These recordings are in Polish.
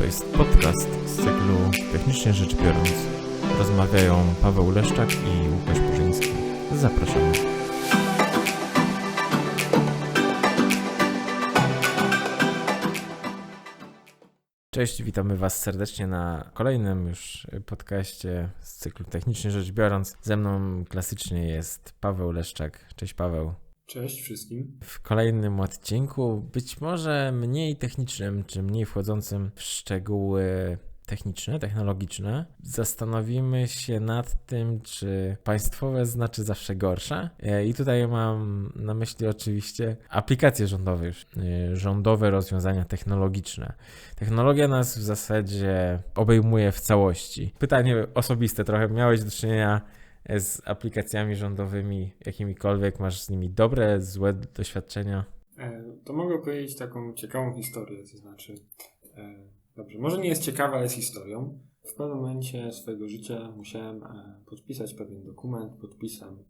To jest podcast z cyklu Technicznie rzecz biorąc. Rozmawiają Paweł Leszczak i Łukasz Burzyński. Zapraszamy. Cześć, witamy Was serdecznie na kolejnym już podcaście z cyklu Technicznie rzecz biorąc. Ze mną klasycznie jest Paweł Leszczak. Cześć Paweł. Cześć wszystkim. W kolejnym odcinku, być może mniej technicznym, czy mniej wchodzącym w szczegóły techniczne, technologiczne, zastanowimy się nad tym, czy państwowe znaczy zawsze gorsze. E, I tutaj mam na myśli oczywiście aplikacje rządowe, e, rządowe rozwiązania technologiczne. Technologia nas w zasadzie obejmuje w całości. Pytanie osobiste trochę. Miałeś do czynienia z aplikacjami rządowymi, jakimikolwiek, masz z nimi dobre, złe doświadczenia? E, to mogę powiedzieć taką ciekawą historię, to znaczy, e, dobrze, może nie jest ciekawa, ale jest historią. W pewnym momencie swojego życia musiałem e, podpisać pewien dokument podpisem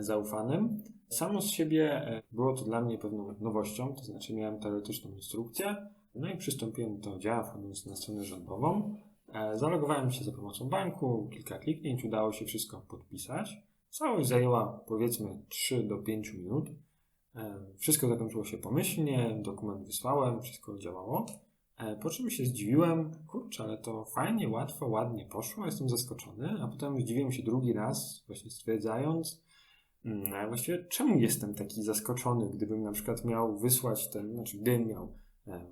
zaufanym. Samo z siebie było to dla mnie pewną nowością, to znaczy miałem teoretyczną instrukcję, no i przystąpiłem do działu wchodząc na stronę rządową. E, zalogowałem się za pomocą banku, kilka kliknięć, udało się wszystko podpisać. Całość zajęła powiedzmy 3 do 5 minut. E, wszystko zakończyło się pomyślnie, dokument wysłałem, wszystko działało. E, po czym się zdziwiłem, kurczę, ale to fajnie, łatwo, ładnie poszło, jestem zaskoczony, a potem zdziwiłem się drugi raz, właśnie stwierdzając, hmm, właściwie czemu jestem taki zaskoczony, gdybym na przykład miał wysłać ten, znaczy gdybym miał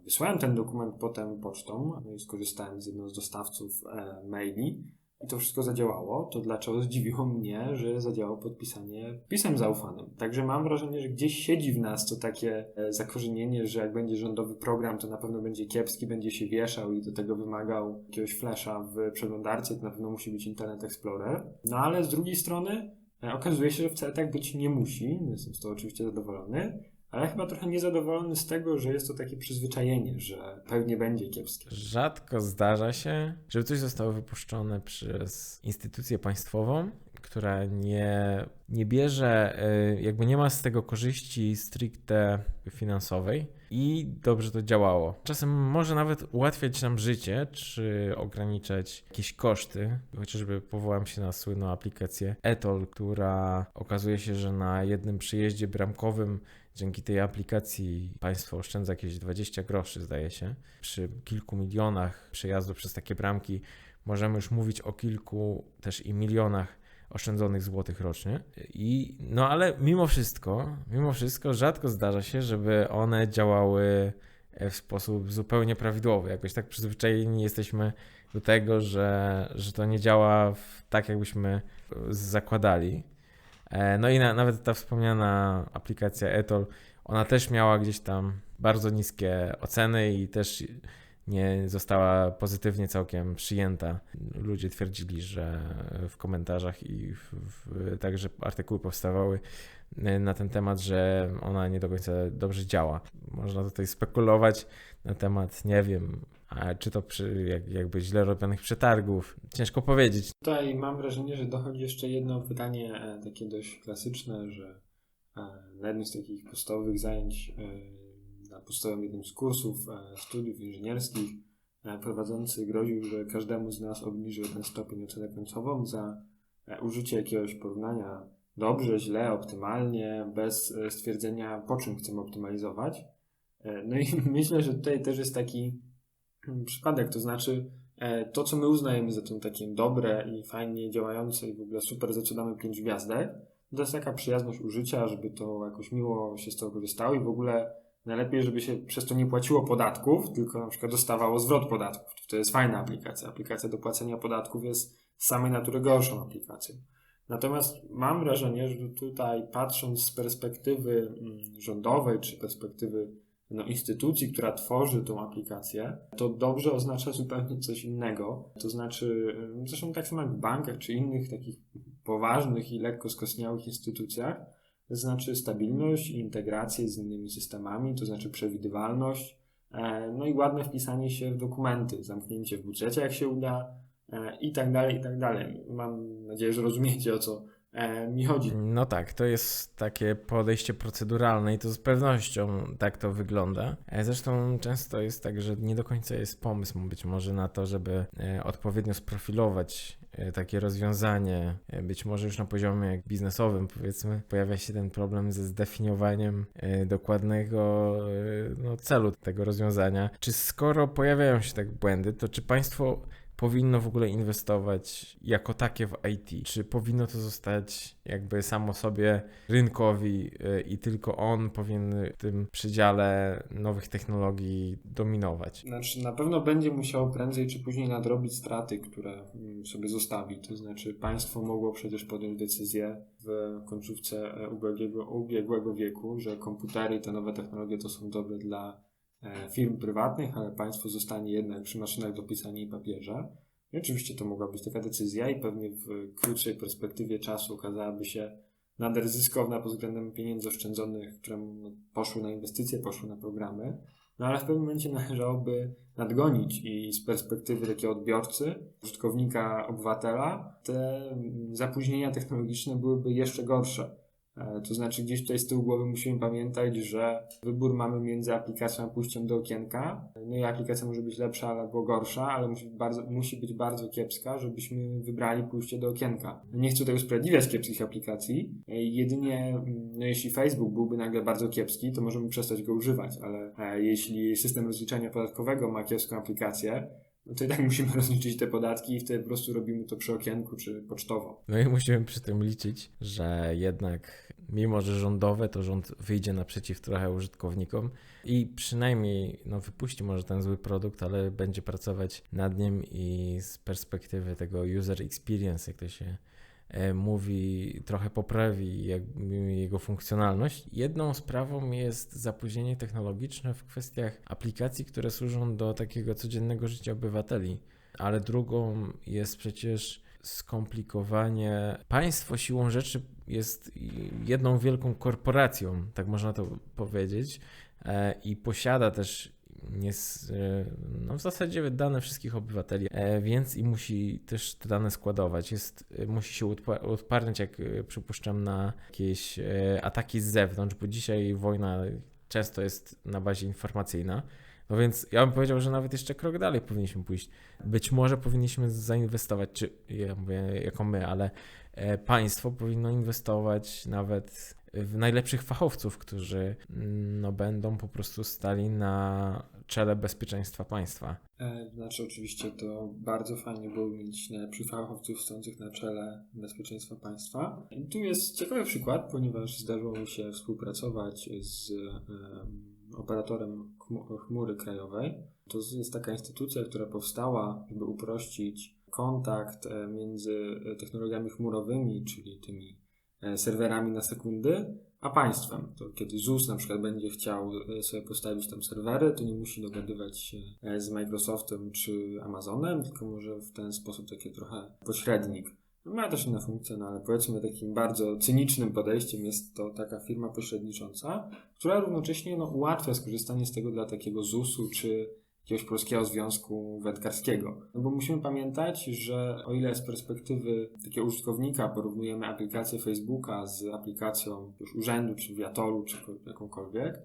wysłałem ten dokument potem pocztą no i skorzystałem z jednego z dostawców e, maili i to wszystko zadziałało. To dlaczego zdziwiło mnie, że zadziałało podpisanie pisem zaufanym. Także mam wrażenie, że gdzieś siedzi w nas to takie e, zakorzenienie, że jak będzie rządowy program, to na pewno będzie kiepski, będzie się wieszał i do tego wymagał jakiegoś flasha w przeglądarce, to na pewno musi być Internet Explorer. No ale z drugiej strony okazuje się, że wcale tak być nie musi. Jestem z tego oczywiście zadowolony ale chyba trochę niezadowolony z tego, że jest to takie przyzwyczajenie, że pewnie będzie kiepskie. Rzadko zdarza się, żeby coś zostało wypuszczone przez instytucję państwową, która nie, nie bierze, y, jakby nie ma z tego korzyści stricte finansowej i dobrze to działało. Czasem może nawet ułatwiać nam życie, czy ograniczać jakieś koszty. Chociażby powołam się na słynną aplikację Etol, która okazuje się, że na jednym przyjeździe bramkowym Dzięki tej aplikacji państwo oszczędza jakieś 20 groszy, zdaje się. Przy kilku milionach przejazdów przez takie bramki możemy już mówić o kilku też i milionach oszczędzonych złotych rocznie. I, no ale mimo wszystko, mimo wszystko rzadko zdarza się, żeby one działały w sposób zupełnie prawidłowy. Jakoś tak przyzwyczajeni jesteśmy do tego, że, że to nie działa w, tak, jakbyśmy zakładali. E, no i na, nawet ta wspomniana aplikacja Etol, ona też miała gdzieś tam bardzo niskie oceny i też nie została pozytywnie całkiem przyjęta. Ludzie twierdzili, że w komentarzach i w, w, także artykuły powstawały e, na ten temat, że ona nie do końca dobrze działa. Można tutaj spekulować na temat, nie wiem, a czy to przy jak, jakby źle robionych przetargów? Ciężko powiedzieć. Tutaj mam wrażenie, że dochodzi jeszcze jedno pytanie e, takie dość klasyczne, że e, na jednym z takich podstawowych zajęć, e, podstawowym jednym z kursów studiów inżynierskich prowadzący groził, że każdemu z nas obniży jeden stopień ocenę końcową za użycie jakiegoś porównania dobrze, źle, optymalnie, bez stwierdzenia po czym chcemy optymalizować. No i myślę, że tutaj też jest taki przypadek, to znaczy e, to, co my uznajemy za to takie dobre i fajnie działające i w ogóle super, za co damy 5 gwiazdek, to jest taka przyjazność użycia, żeby to jakoś miło się z tego korzystało i w ogóle najlepiej, żeby się przez to nie płaciło podatków, tylko na przykład dostawało zwrot podatków. To jest fajna aplikacja. Aplikacja do płacenia podatków jest z samej natury gorszą aplikacją. Natomiast mam wrażenie, że tutaj patrząc z perspektywy mm, rządowej czy perspektywy no, instytucji, która tworzy tą aplikację, to dobrze oznacza zupełnie coś innego. To znaczy, zresztą tak samo jak w bankach czy innych takich poważnych i lekko skostniałych instytucjach, to znaczy stabilność integrację z innymi systemami, to znaczy przewidywalność, e, no i ładne wpisanie się w dokumenty, zamknięcie w budżecie, jak się uda, e, i tak dalej, i tak dalej. Mam nadzieję, że rozumiecie, o co, mi chodzi. No tak, to jest takie podejście proceduralne i to z pewnością tak to wygląda. E, Zresztą często jest tak, że nie do końca jest pomysł być może na to, żeby e, odpowiednio sprofilować e, takie rozwiązanie. E, Być może już na poziomie biznesowym, powiedzmy, pojawia się ten problem ze zdefiniowaniem e, dokładnego e, no, celu tego rozwiązania. Czy skoro pojawiają się tak błędy, to czy państwo powinno w ogóle inwestować jako takie w IT? Czy powinno to zostać jakby samo sobie rynkowi y, i tylko on powinien w tym przedziale nowych technologii dominować? Znaczy, na pewno będzie musiał prędzej czy później nadrobić straty, które mm, sobie zostawi. To znaczy, państwo mogło przecież podjąć decyzję w końcówce e, ubiegłego, ubiegłego wieku, że komputery i te nowe technologie to są dobre dla firm prywatnych, ale państwo zostanie jednak przy maszynach do pisania i papierze. I oczywiście to mogła być taka decyzja i pewnie w krótszej perspektywie czasu okazałaby się nader zyskowna pod względem pieniędzy oszczędzonych, które poszły na inwestycje, poszły na programy. No ale w pewnym momencie należałoby nadgonić i z perspektywy takiego odbiorcy, użytkownika, obywatela, te zapóźnienia technologiczne byłyby jeszcze gorsze. E, To znaczy, gdzieś tutaj z tyłu głowy musimy pamiętać, że wybór mamy między aplikacją a pójściem do okienka. No i aplikacja może być lepsza albo gorsza, ale musi być bardzo, musi być bardzo kiepska, żebyśmy wybrali pójście do okienka. Nie chcę tutaj usprawiedliwiać kiepskich aplikacji. E, Jedynie, mm, no jeśli Facebook byłby nagle bardzo kiepski, to możemy przestać go używać, ale e, jeśli system rozliczania podatkowego ma kiepską aplikację, no to i tak musimy rozliczyć te podatki i wtedy po prostu robimy to przy okienku czy pocztowo. No i musimy przy tym liczyć, że jednak mimo, że rządowe, to rząd wyjdzie naprzeciw trochę użytkownikom i przynajmniej no, wypuści może ten zły produkt, ale będzie pracować nad nim i z perspektywy tego user experience, jak to się mówi, trochę poprawi jego funkcjonalność. Jedną sprawą jest zapóźnienie technologiczne w kwestiach aplikacji, które służą do takiego codziennego życia obywateli, ale drugą jest przecież skomplikowanie. Państwo siłą rzeczy jest jedną wielką korporacją, tak można to powiedzieć, e, i posiada też jest, e, no w zasadzie dane wszystkich obywateli, e, więc i musi też te dane składować. Jest, e, musi się odpa- odparniać, jak przypuszczam, na jakieś ataki z zewnątrz, bo dzisiaj wojna często jest na bazie informacyjna. No więc ja bym powiedział, że nawet jeszcze krok dalej powinniśmy pójść. Być może powinniśmy zainwestować, czy ja mówię jako my, ale państwo powinno inwestować nawet najlepszych fachowców, którzy mm, no, będą po prostu stali na czele bezpieczeństwa państwa. E, Znaczy, oczywiście to bardzo fajnie było mieć najlepszych fachowców stojących na czele bezpieczeństwa państwa. I tu jest ciekawy przykład, ponieważ zdarzyło mi się współpracować z em, operatorem chmu- chmury krajowej. To jest taka instytucja, która powstała, żeby uprościć kontakt e, między technologiami chmurowymi, czyli tymi serwerami na sekundy, a państwem. To kiedy ZUS na przykład będzie chciał e, sobie postawić tam serwery, to nie musi dogadywać się e, z Microsoftem czy Amazonem, tylko może w ten sposób taki trochę pośrednik. No, Ma też inne funkcje, no ale powiedzmy takim bardzo cynicznym podejściem jest to taka firma pośrednicząca, która równocześnie no, ułatwia skorzystanie z tego dla takiego ZUS-u czy jakiegoś polskiego związku wędkarskiego. No bo musimy pamiętać, że o ile z perspektywy takiego użytkownika porównujemy aplikację Facebooka z aplikacją już urzędu, czy wiatoru, czy ko- jakąkolwiek,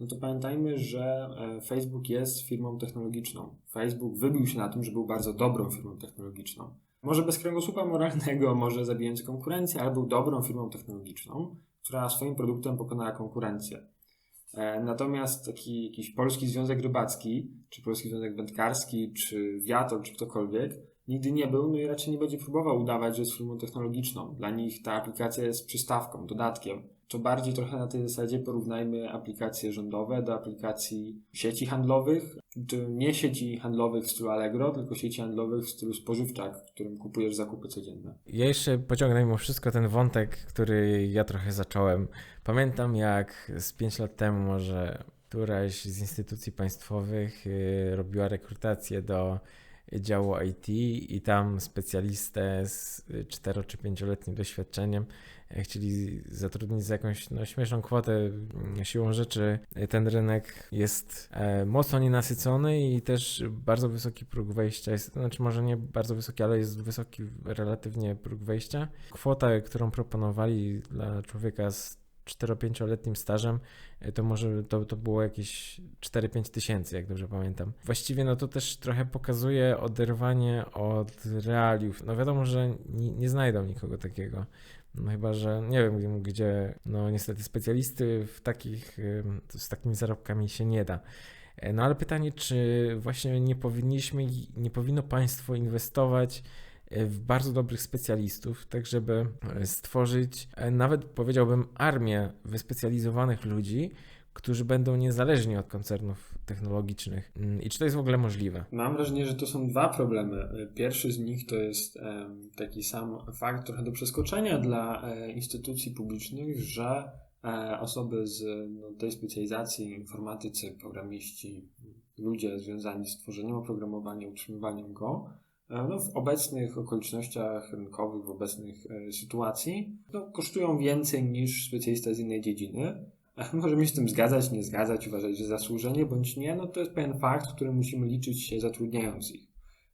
no to pamiętajmy, że e, Facebook jest firmą technologiczną. Facebook wybił się na tym, że był bardzo dobrą firmą technologiczną. Może bez kręgosłupa moralnego, może zabijając konkurencję, ale był dobrą firmą technologiczną, która swoim produktem pokonała konkurencję. E, Natomiast taki jakiś polski związek rybacki, czy polski związek wędkarski, czy wiator, czy ktokolwiek, nigdy nie był, no i raczej nie będzie próbował udawać, że jest firmą technologiczną. Dla nich ta aplikacja jest przystawką, dodatkiem. To bardziej trochę na tej zasadzie porównajmy aplikacje rządowe do aplikacji sieci handlowych, nie sieci handlowych w stylu Allegro, tylko sieci handlowych w stylu spożywczak, w którym kupujesz zakupy codzienne. Ja jeszcze pociągnę mimo wszystko ten wątek, który ja trochę zacząłem. Pamiętam jak z 5 lat temu może któraś z instytucji państwowych y, robiła rekrutację do działu IT i tam specjalistę z 4 czy 5-letnim doświadczeniem e, chcieli zatrudnić za jakąś no, śmieszną kwotę. Siłą rzeczy ten rynek jest e, mocno nienasycony i też bardzo wysoki próg wejścia jest, znaczy może nie bardzo wysoki, ale jest wysoki relatywnie próg wejścia. Kwota, którą proponowali dla człowieka z 4-5-letnim stażem, e, to może to, to było jakieś 4-5 tysięcy, jak dobrze pamiętam. Właściwie no to też trochę pokazuje oderwanie od realiów. No wiadomo, że nie, nie znajdą nikogo takiego. No chyba, że nie wiem, gdzie, no niestety specjalisty w takich, z takimi zarobkami się nie da. E, no ale pytanie, czy właśnie nie powinniśmy, nie powinno państwo inwestować bardzo dobrych specjalistów, tak żeby e, stworzyć e, nawet powiedziałbym armię wyspecjalizowanych ludzi, którzy będą niezależni od koncernów technologicznych. Mm, I czy to jest w ogóle możliwe? Mam wrażenie, że to są dwa problemy. Pierwszy z nich to jest taki sam fakt trochę do przeskoczenia dla e, instytucji publicznych, że osoby z no, tej specjalizacji, informatycy, programiści, ludzie związani z tworzeniem oprogramowania, utrzymywaniem go, E, no, w obecnych okolicznościach rynkowych, w obecnych e, sytuacji, no, kosztują więcej niż specjalista z innej dziedziny. E, możemy się z tym zgadzać, nie zgadzać, uważać, że zasłużenie bądź nie, no to jest pewien fakt, który musimy liczyć się zatrudniając ich.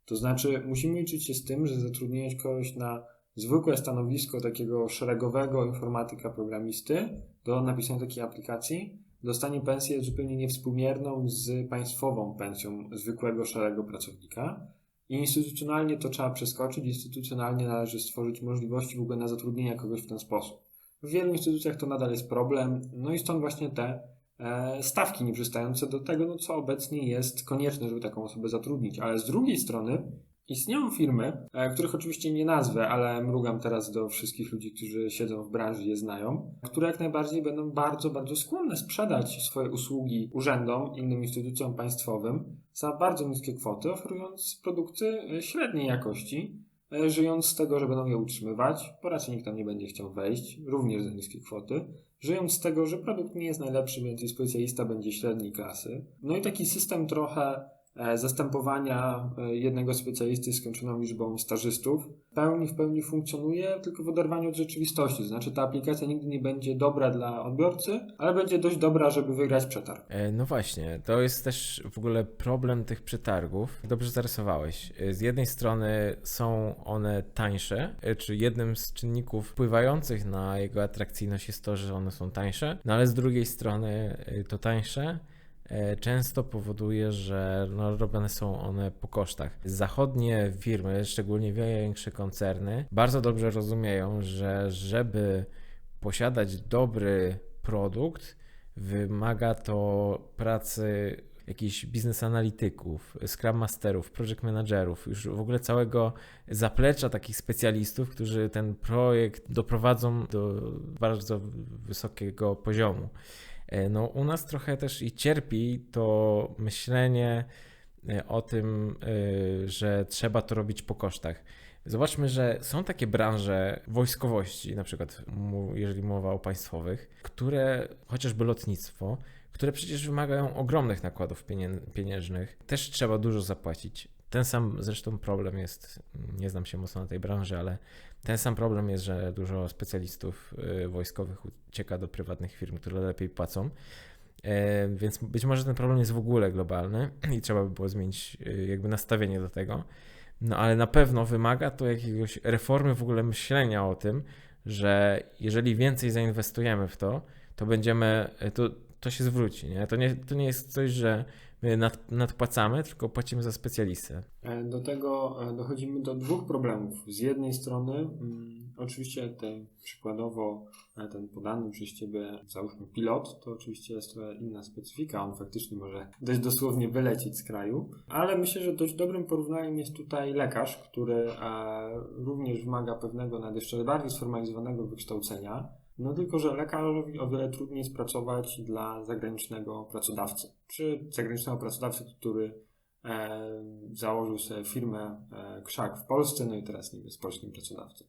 To znaczy, musimy liczyć się z tym, że zatrudniając kogoś na zwykłe stanowisko takiego szeregowego informatyka programisty do napisania takiej aplikacji, dostanie pensję zupełnie niewspółmierną z państwową pensją zwykłego szarego pracownika. Instytucjonalnie to trzeba przeskoczyć, instytucjonalnie należy stworzyć możliwości w ogóle na zatrudnienie kogoś w ten sposób. W wielu instytucjach to nadal jest problem, no i stąd właśnie te e, stawki nieprzystające do tego, no co obecnie jest konieczne, żeby taką osobę zatrudnić. Ale z drugiej strony Istnieją firmy, e, których oczywiście nie nazwę, ale mrugam teraz do wszystkich ludzi, którzy siedzą w branży i je znają, które jak najbardziej będą bardzo, bardzo skłonne sprzedać swoje usługi urzędom, innym instytucjom państwowym za bardzo niskie kwoty, oferując produkty e, średniej jakości, e, żyjąc z tego, że będą je utrzymywać, bo raczej nikt tam nie będzie chciał wejść, również za niskie kwoty, żyjąc z tego, że produkt nie jest najlepszy, więc specjalista będzie średniej klasy. No i taki system trochę zastępowania e, jednego specjalisty skończoną liczbą stażystów w pełni, w pełni funkcjonuje, tylko w oderwaniu od rzeczywistości. To znaczy ta aplikacja nigdy nie będzie dobra dla odbiorcy, ale będzie dość dobra, żeby wygrać przetarg. E, no właśnie, to jest też w ogóle problem tych przetargów. Dobrze zarysowałeś. Z jednej strony są one tańsze, czy jednym z czynników wpływających na jego atrakcyjność jest to, że one są tańsze, no ale z drugiej strony to tańsze E, często powoduje, że no, robione są one po kosztach. Zachodnie firmy, szczególnie większe koncerny, bardzo dobrze rozumieją, że żeby posiadać dobry produkt, wymaga to pracy jakichś biznes analityków, scrum masterów, project managerów, już w ogóle całego zaplecza takich specjalistów, którzy ten projekt doprowadzą do bardzo wysokiego poziomu. E, no, u nas trochę też i cierpi to myślenie e, o tym, e, że trzeba to robić po kosztach. Zobaczmy, że są takie branże wojskowości, na przykład jeżeli mowa o państwowych, które, chociażby lotnictwo, które przecież wymagają ogromnych nakładów pieniężnych, też trzeba dużo zapłacić. Ten sam zresztą problem jest, nie znam się mocno na tej branży, ale ten sam problem jest, że dużo specjalistów y, wojskowych ucieka do prywatnych firm, które lepiej płacą. E, więc być może ten problem jest w ogóle globalny i trzeba by było zmienić y, jakby nastawienie do tego. No ale na pewno wymaga to jakiegoś reformy w ogóle myślenia o tym, że jeżeli więcej zainwestujemy w to, to będziemy, to, to się zwróci. Nie? To, nie, to nie jest coś, że nad, nadpłacamy, tylko płacimy za specjalistę. E, do tego e, dochodzimy do dwóch problemów. Z jednej strony, mm, oczywiście ten przykładowo e, ten podany przez Ciebie, załóżmy pilot, to oczywiście jest trochę inna specyfika, on faktycznie może dość dosłownie wylecieć z kraju, ale myślę, że dość dobrym porównaniem jest tutaj lekarz, który również wymaga pewnego nawet jeszcze bardziej sformalizowanego wykształcenia, no tylko, że lekarzowi o wiele trudniej jest pracować dla zagranicznego pracodawcy. Czy zagranicznego pracodawcy, który e, założył sobie firmę e, krzak w Polsce, no i teraz nie jest polskim pracodawcą.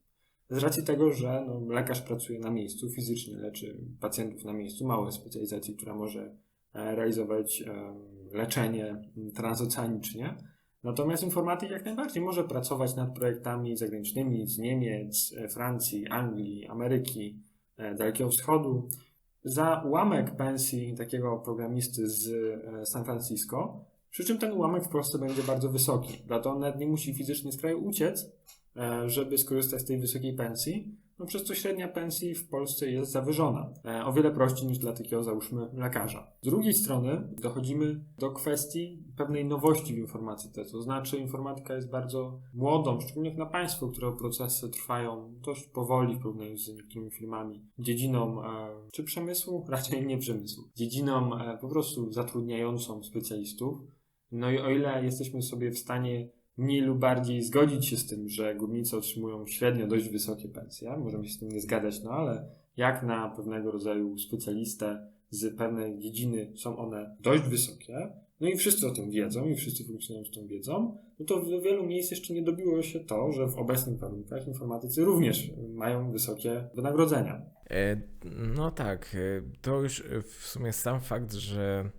Z racji tego, że no, lekarz pracuje na miejscu, fizycznie leczy pacjentów na miejscu, małe specjalizacji, która może e, realizować e, leczenie transoceanicznie, Natomiast informatyk jak najbardziej może pracować nad projektami zagranicznymi z Niemiec, e, Francji, Anglii, Ameryki, Dalekiego Wschodu. Za ułamek pensji takiego programisty z e, San Francisco, przy czym ten ułamek w Polsce będzie bardzo wysoki. Dlatego on nawet nie musi fizycznie z kraju uciec, e, żeby skorzystać z tej wysokiej pensji, no przez co średnia pensji w Polsce jest zawyżona. E, O wiele prościej niż dla takiego, załóżmy, lekarza. Z drugiej strony dochodzimy do kwestii pewnej nowości w informatyce. To znaczy informatyka jest bardzo młodą, szczególnie na państwo, które procesy trwają dość powoli w porównaniu z niektórymi firmami. Dziedziną e, czy przemysłu? Raczej nie przemysłu. Dziedziną e, po prostu zatrudniającą specjalistów. No i o ile jesteśmy sobie w stanie mniej lub bardziej zgodzić się z tym, że górnicy otrzymują średnio dość wysokie pensje, możemy się z tym nie zgadzać, no ale jak na pewnego rodzaju specjalistę z pewnej dziedziny są one dość wysokie, no i wszyscy o tym wiedzą i wszyscy funkcjonują z tą wiedzą, no to w wielu miejsc jeszcze nie dobiło się to, że w obecnych warunkach informatycy również mają wysokie wynagrodzenia. E, No tak, e, to już w sumie sam fakt, że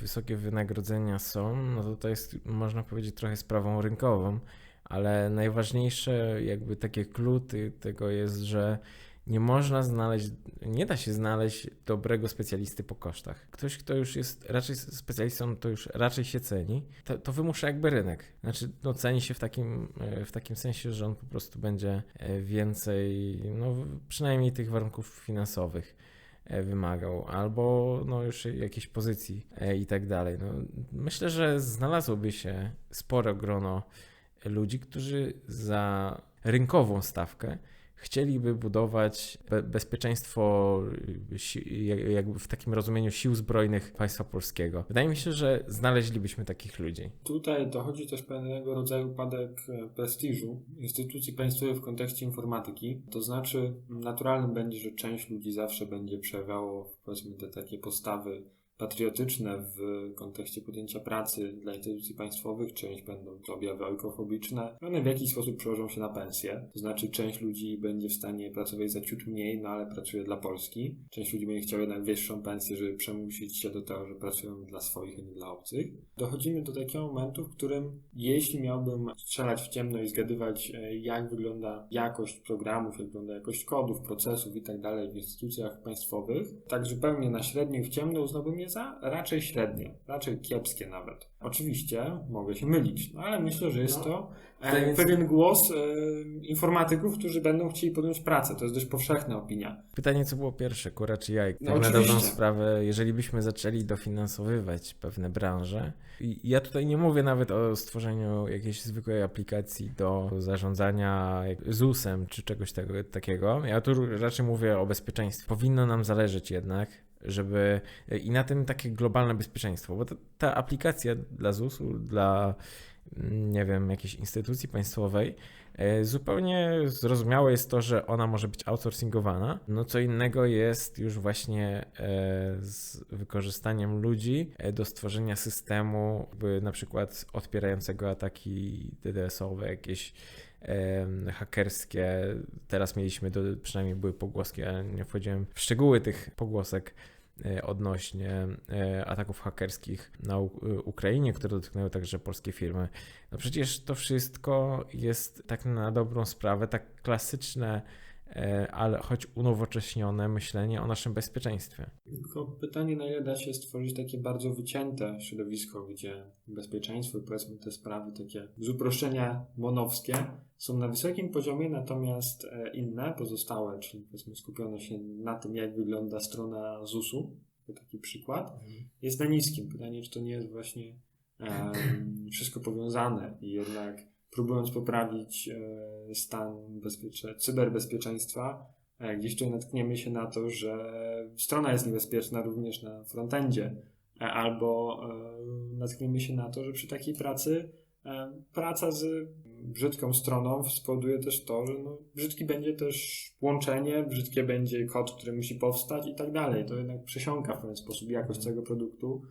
wysokie wynagrodzenia są, no to to jest, można powiedzieć, trochę sprawą rynkową, ale najważniejsze jakby takie kluty tego jest, że nie można znaleźć, nie da się znaleźć dobrego specjalisty po kosztach. Ktoś, kto już jest raczej specjalistą, to już raczej się ceni. To, to wymusza jakby rynek. Znaczy, no ceni się w takim, e, w takim sensie, że on po prostu będzie e, więcej, no przynajmniej tych warunków finansowych e, wymagał, albo no już jakiejś pozycji e, i tak dalej. No, myślę, że znalazłoby się spore grono ludzi, którzy za rynkową stawkę chcieliby budować be- bezpieczeństwo y, jak- jakby w takim rozumieniu sił zbrojnych państwa polskiego. Wydaje mi się, że znaleźlibyśmy takich ludzi. Tutaj dochodzi też pewnego rodzaju upadek e, prestiżu instytucji państwowych w kontekście informatyki. To znaczy, naturalnym będzie, że część ludzi zawsze będzie przejawiało, powiedzmy, te takie postawy patriotyczne w kontekście podjęcia pracy dla instytucji państwowych, część będą to objawy ojkofobiczne, one w jakiś sposób przełożą się na pensję, to znaczy część ludzi będzie w stanie pracować za ciut mniej, no ale pracuje dla Polski, część ludzi będzie chciała jednak wyższą pensję, żeby przemusić się do tego, że pracują dla swoich, a nie dla obcych. Dochodzimy do takiego momentu, w którym jeśli miałbym strzelać w ciemno i zgadywać, e, jak wygląda jakość programów, jak wygląda jakość kodów, procesów i tak dalej w instytucjach państwowych, tak zupełnie na średnio i w ciemno uznałbym je za raczej średnie, raczej kiepskie nawet. Oczywiście mogę się mylić, no ale myślę, że jest No, to to e, jest- pewien głos e, informatyków, którzy będą chcieli podjąć pracę. To jest dość powszechna opinia. Pytanie, co było pierwsze, kura czy jajko? No tak na dobrą sprawę, jeżeli byśmy zaczęli dofinansowywać pewne branże, i ja tutaj nie mówię nawet o stworzeniu jakiejś zwykłej aplikacji do zarządzania ZUS-em czy czegoś tego, takiego, ja tu raczej mówię o bezpieczeństwie. Powinno nam zależeć jednak, żeby i na tym takie globalne bezpieczeństwo, bo ta, ta aplikacja dla ZUS-u, dla mm, nie wiem, jakiejś instytucji państwowej, E, Zupełnie zrozumiałe jest to, że ona może być outsourcingowana. No co innego jest już właśnie e, z wykorzystaniem ludzi e, do stworzenia systemu, jakby na przykład odpierającego ataki DDoS-owe, jakieś hakerskie. Teraz mieliśmy, do, przynajmniej były pogłoski, ale nie wchodziłem w szczegóły tych pogłosek odnośnie e, ataków hakerskich na U- Ukrainie, które dotknęły także polskie firmy. No przecież to wszystko jest tak na dobrą sprawę, tak klasyczne, e, ale choć unowocześnione myślenie o naszym bezpieczeństwie. Tylko pytanie, na ile da się stworzyć takie bardzo wycięte środowisko, gdzie bezpieczeństwo i powiedzmy te sprawy takie z uproszczenia monowskie są na wysokim poziomie, natomiast e, inne, pozostałe, czyli powiedzmy skupione się na tym, jak wygląda strona ZUS-u, to taki przykład, jest na niskim. Pytanie, czy to nie jest właśnie em, wszystko powiązane i jednak próbując poprawić e, stan bezpiecze- cyberbezpieczeństwa, e, gdzieś natkniemy się na to, że strona jest niebezpieczna również na frontendzie, e, albo natkniemy się na to, że przy takiej pracy praca z brzydką stroną spowoduje też to, że no, brzydki będzie też łączenie, brzydkie będzie kod, który musi powstać i tak dalej. To jednak przesiąka w pewien sposób jakość całego produktu.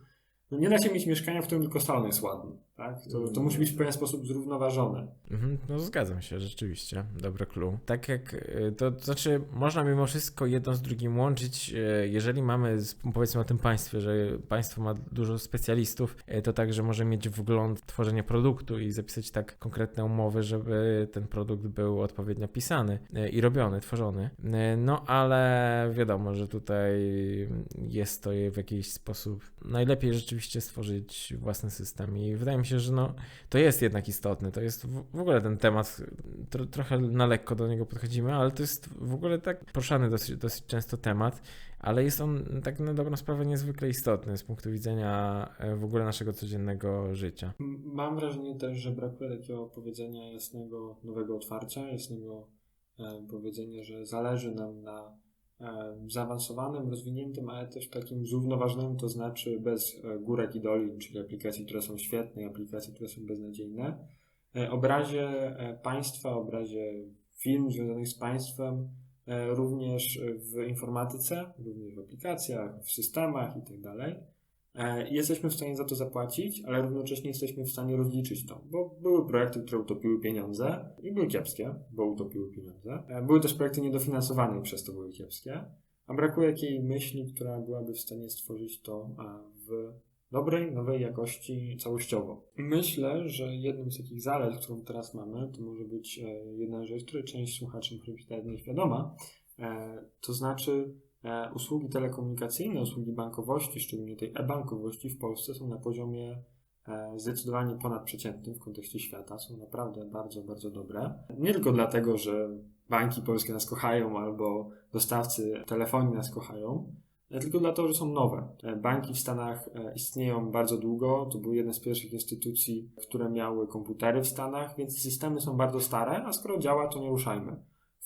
No nie da się mieć mieszkania, w którym tylko salon jest ładny. Tak? To, to musi być w pewien sposób zrównoważone. Mhm, no zgadzam się, rzeczywiście. Dobre clue. Tak jak, to, to znaczy można mimo wszystko jedno z drugim łączyć, y, jeżeli mamy, powiedzmy o tym państwie, że państwo ma dużo specjalistów, y, to także może mieć wgląd w tworzenie produktu i zapisać tak konkretne umowy, żeby ten produkt był odpowiednio pisany i robiony, tworzony. No ale wiadomo, że tutaj jest to w jakiś sposób najlepiej rzeczywiście stworzyć własny system i wydaje mi się, że no to jest jednak istotne. To jest w, ogóle ten temat, tro, trochę na lekko do niego podchodzimy, ale to jest w ogóle tak poruszany dosyć, dosyć często temat, ale jest on tak na dobrą sprawę niezwykle istotny z punktu widzenia e, w ogóle naszego codziennego życia. Mam wrażenie też, że brakuje takiego powiedzenia jasnego, nowego otwarcia, jasnego e, powiedzenia, że zależy nam na zaawansowanym, rozwiniętym, ale też takim zrównoważonym, to znaczy bez e, górek i dolin, czyli aplikacji, które są świetne i aplikacji, które są beznadziejne. E, obrazie e, państwa, obrazie firm związanych z państwem, e, również w informatyce, również w aplikacjach, w systemach itd. E, Jesteśmy w stanie za to zapłacić, ale równocześnie jesteśmy w stanie rozliczyć to, bo były projekty, które utopiły pieniądze i były kiepskie, bo utopiły pieniądze. E, Były też projekty niedofinansowane i przez to były kiepskie, a brakuje jakiej myśli, która byłaby w stanie stworzyć to e, w dobrej, nowej jakości całościowo. Myślę, że jednym z takich zalet, którą teraz mamy, to może być jedna rzecz, której część słuchaczy może być nawet nieświadoma, to znaczy Usługi telekomunikacyjne, usługi bankowości, szczególnie tej e-bankowości w Polsce są na poziomie e, zdecydowanie ponadprzeciętnym w kontekście świata. Są naprawdę bardzo, bardzo dobre. Nie tylko dlatego, że banki polskie nas kochają albo dostawcy telefonii nas kochają, e, tylko dlatego, że są nowe. E, Banki w Stanach e, istnieją bardzo długo. To były jedne z pierwszych instytucji, które miały komputery w Stanach, więc systemy są bardzo stare, a skoro działa, to nie ruszajmy.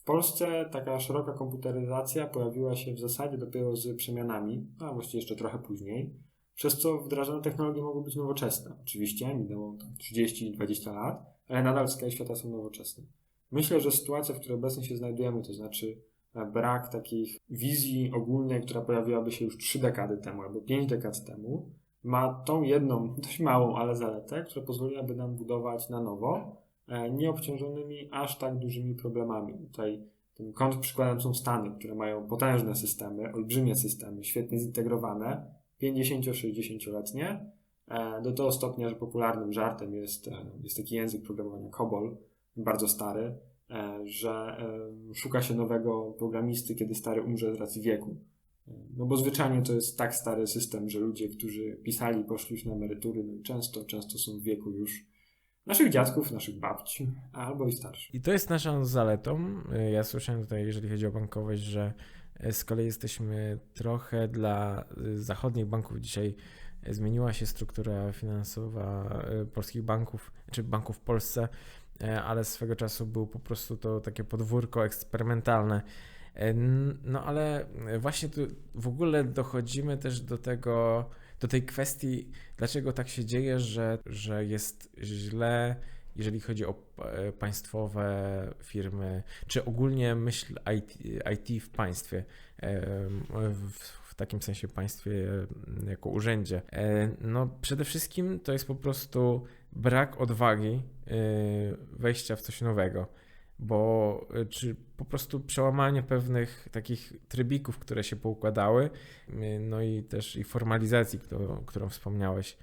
W Polsce taka szeroka komputeryzacja pojawiła się w zasadzie dopiero z przemianami, a właściwie jeszcze trochę później, przez co wdrażane technologie mogą być nowoczesne. Oczywiście minęło tam 30-20 lat, ale nadal skali świata są nowoczesne. Myślę, że sytuacja, w której obecnie się znajdujemy, to znaczy e, brak takich wizji ogólnej, która pojawiłaby się już 3 dekady temu albo 5 dekad temu, ma tą jedną, dość małą, ale zaletę, która pozwoliłaby nam budować na nowo, nieobciążonymi aż tak dużymi problemami. Tutaj tym kontrprzykładem są Stany, które mają potężne systemy, olbrzymie systemy, świetnie zintegrowane, 50-60-letnie, e, do tego stopnia, że popularnym żartem jest, e, jest taki język programowania COBOL, bardzo stary, e, że e, szuka się nowego programisty, kiedy stary umrze z racji wieku. E, No bo zwyczajnie to jest tak stary system, że ludzie, którzy pisali, poszli już na emerytury, no i często, często są w wieku już naszych dziadków, naszych babci, albo i starszych. I to jest naszą zaletą. Ja słyszałem tutaj, jeżeli chodzi o bankowość, że z kolei jesteśmy trochę dla zachodnich banków dzisiaj zmieniła się struktura finansowa y, polskich banków, czy banków w Polsce, y, ale swego czasu był po prostu to takie podwórko eksperymentalne. N- No ale właśnie tu w ogóle dochodzimy też do tego, do tej kwestii, dlaczego tak się dzieje, że, że jest źle jeżeli chodzi o e, państwowe firmy, czy ogólnie myśl IT, IT w państwie, e, w, w takim sensie państwie jako urzędzie. E, No przede wszystkim to jest po prostu brak odwagi wejścia w coś nowego, bo e, czy po prostu przełamanie pewnych takich trybików, które się poukładały, e, no i też i formalizacji, którą, którą wspomniałeś.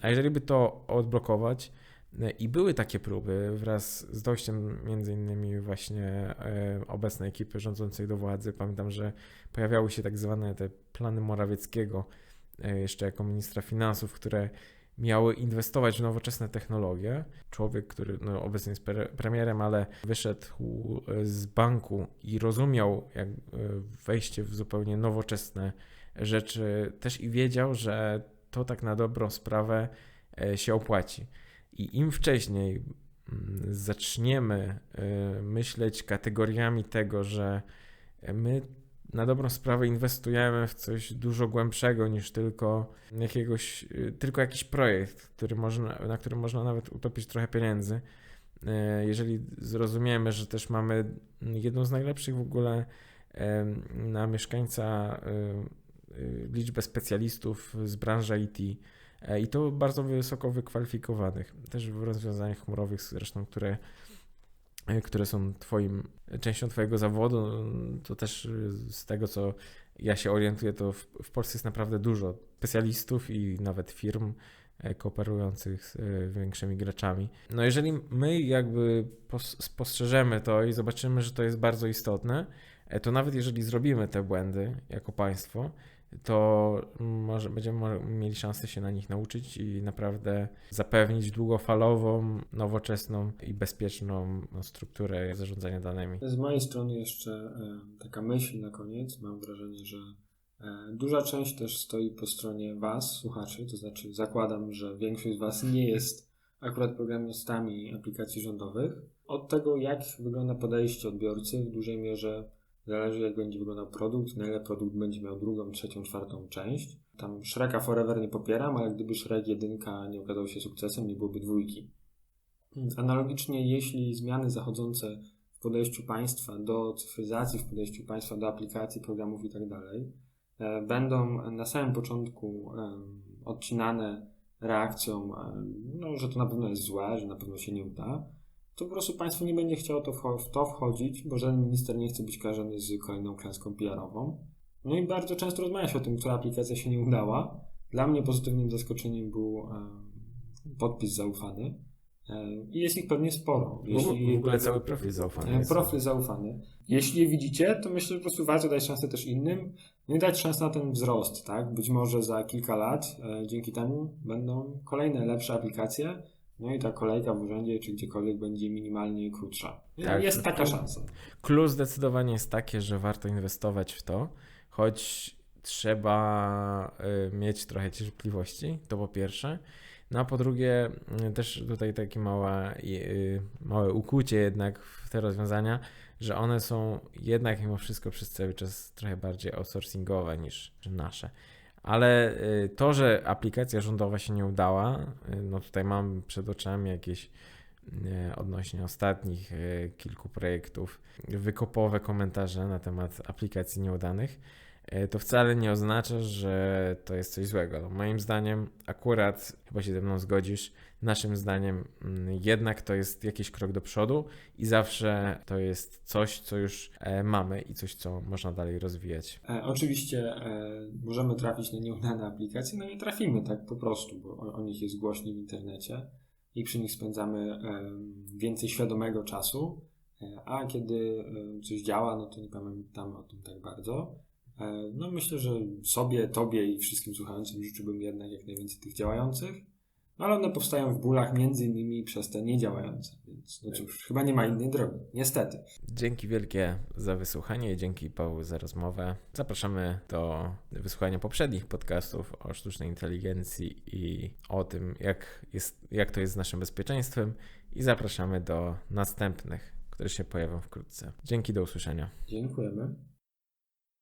A jeżeli by to odblokować, i były takie próby wraz z dojściem między innymi właśnie obecnej ekipy rządzącej do władzy. Pamiętam, że pojawiały się tak zwane te plany Morawieckiego jeszcze jako ministra finansów, które miały inwestować w nowoczesne technologie. Człowiek, który no, obecnie jest pre- premierem, ale wyszedł e, z banku i rozumiał jak e, wejście w zupełnie nowoczesne rzeczy, też i wiedział, że to tak na dobrą sprawę e, się opłaci. I im wcześniej mm, zaczniemy y, myśleć kategoriami tego, że my na dobrą sprawę inwestujemy w coś dużo głębszego niż tylko jakiegoś, y, tylko jakiś projekt, który można, na którym można nawet utopić trochę pieniędzy. Y, Jeżeli zrozumiemy, że też mamy jedną z najlepszych w ogóle na mieszkańca y, y, liczbę specjalistów z branży IT, e, i to bardzo wysoko wykwalifikowanych, też w rozwiązaniach chmurowych zresztą, które e, które są twoim, częścią twojego zawodu, to też e, z tego, co ja się orientuję, to w, w Polsce jest naprawdę dużo specjalistów i nawet firm e, kooperujących z e, większymi graczami. No jeżeli my jakby pos- spostrzeżemy to i zobaczymy, że to jest bardzo istotne, e, to nawet jeżeli zrobimy te błędy jako państwo, to może będziemy mieli szansę się na nich nauczyć i naprawdę zapewnić długofalową, nowoczesną i bezpieczną strukturę zarządzania danymi. Z mojej strony jeszcze e, taka myśl na koniec. Mam wrażenie, że e, duża część też stoi po stronie Was, słuchaczy, to znaczy zakładam, że większość z Was nie jest akurat programistami aplikacji rządowych. Od tego, jak wygląda podejście odbiorcy, w dużej mierze zależy, jak będzie wyglądał produkt, na ile produkt będzie miał drugą, trzecią, czwartą część. Tam Shreka Forever nie popieram, ale gdyby Shrek 1 nie okazał się sukcesem, nie byłoby dwójki. Analogicznie, jeśli zmiany zachodzące w podejściu państwa do cyfryzacji, w podejściu państwa do aplikacji, programów itd. e, będą na samym początku odcinane reakcją, em, no, że to na pewno jest złe, że na pewno się nie uda, to po prostu państwo nie będzie chciało to w to wchodzić, bo żaden minister nie chce być kojarzony z kolejną klęską PR-ową. No i bardzo często rozmawia się o tym, która aplikacja się nie udała. Dla mnie pozytywnym zaskoczeniem był podpis zaufany. I jest ich pewnie sporo. W ogóle cały profil zaufany. E, jest. Profil zaufany. Jeśli je widzicie, to myślę, że po prostu warto dać szansę też innym. No i dać szansę na ten wzrost, tak? Być może za kilka lat e, dzięki temu będą kolejne lepsze aplikacje. No i ta kolejka w urzędzie czy gdziekolwiek będzie minimalnie krótsza. Tak. Jest taka szansa. Clue zdecydowanie jest takie, że warto inwestować w to, choć trzeba y, mieć trochę cierpliwości, to po pierwsze. No a po drugie, y, też tutaj takie małe, y, małe ukłucie jednak w te rozwiązania, że one są jednak mimo wszystko przez cały czas trochę bardziej outsourcingowe niż nasze. Ale y, to, że aplikacja rządowa się nie udała, y, no tutaj mam przed oczami jakieś y, odnośnie ostatnich kilku projektów wykopowe komentarze na temat aplikacji nieudanych, to wcale nie oznacza, że to jest coś złego. No, moim zdaniem, akurat chyba się ze mną zgodzisz, naszym zdaniem mm, jednak to jest jakiś krok do przodu i zawsze to jest coś, co już e, mamy i coś, co można dalej rozwijać. E, oczywiście e, możemy trafić na nieudane aplikacje, no i trafimy tak po prostu, bo o, nich jest głośniej w internecie i przy nich spędzamy więcej świadomego czasu, a kiedy coś działa, no to nie pamiętamy o tym tak bardzo. No myślę, że sobie, tobie i wszystkim słuchającym życzyłbym jednak jak najwięcej tych działających, ale one powstają w bólach między innymi przez te niedziałające, więc no cóż, chyba nie ma innej drogi, niestety. Dzięki wielkie za wysłuchanie i dzięki Paweł za rozmowę. Zapraszamy do wysłuchania poprzednich podcastów o sztucznej inteligencji i o tym, jak, jest, jak to jest z naszym bezpieczeństwem i zapraszamy do następnych, które się pojawią wkrótce. Dzięki, do usłyszenia. Dziękujemy.